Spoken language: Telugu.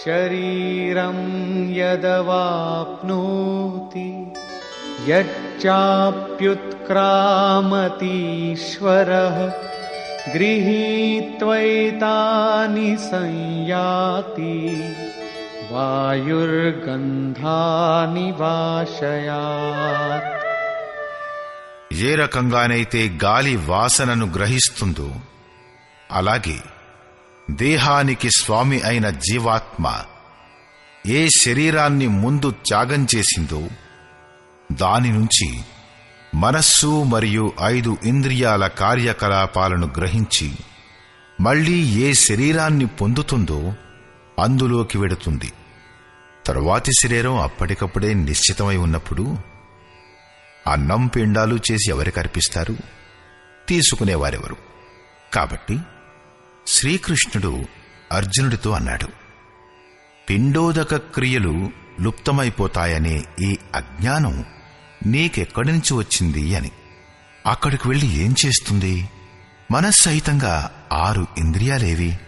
शरीरं यदवाप्नोति यच्चाप्युत्क्रामतीश्वरः गृहीत्वैतानि संयाति వాయుర్గంధాని వాశయాత్ ఏ రకంగానైతే గాలి వాసనను గ్రహిస్తుందో అలాగే దేహానికి స్వామి అయిన జీవాత్మ ఏ శరీరాన్ని ముందు త్యాగం చేసిందో దాని నుంచి మనస్సు మరియు ఐదు ఇంద్రియాల కార్యకలాపాలను గ్రహించి మళ్ళీ ఏ శరీరాన్ని పొందుతుందో అందులోకి వెడుతుంది. తరువాతి శరీరం అప్పటికప్పుడే నిశ్చితమై ఉన్నప్పుడు అన్నం పిండాలు చేసి ఎవరికి అర్పిస్తారు? తీసుకునేవారెవరు? కాబట్టి శ్రీకృష్ణుడు అర్జునుడితో అన్నాడు పిండోదక క్రియలు లుప్తమైపోతాయనే ఈ అజ్ఞానం నీకెక్కడి నుంచి వచ్చింది అని. అక్కడికి వెళ్ళి ఏం చేస్తుంది? మనస్సహితంగా ఆరు ఇంద్రియాలేవి.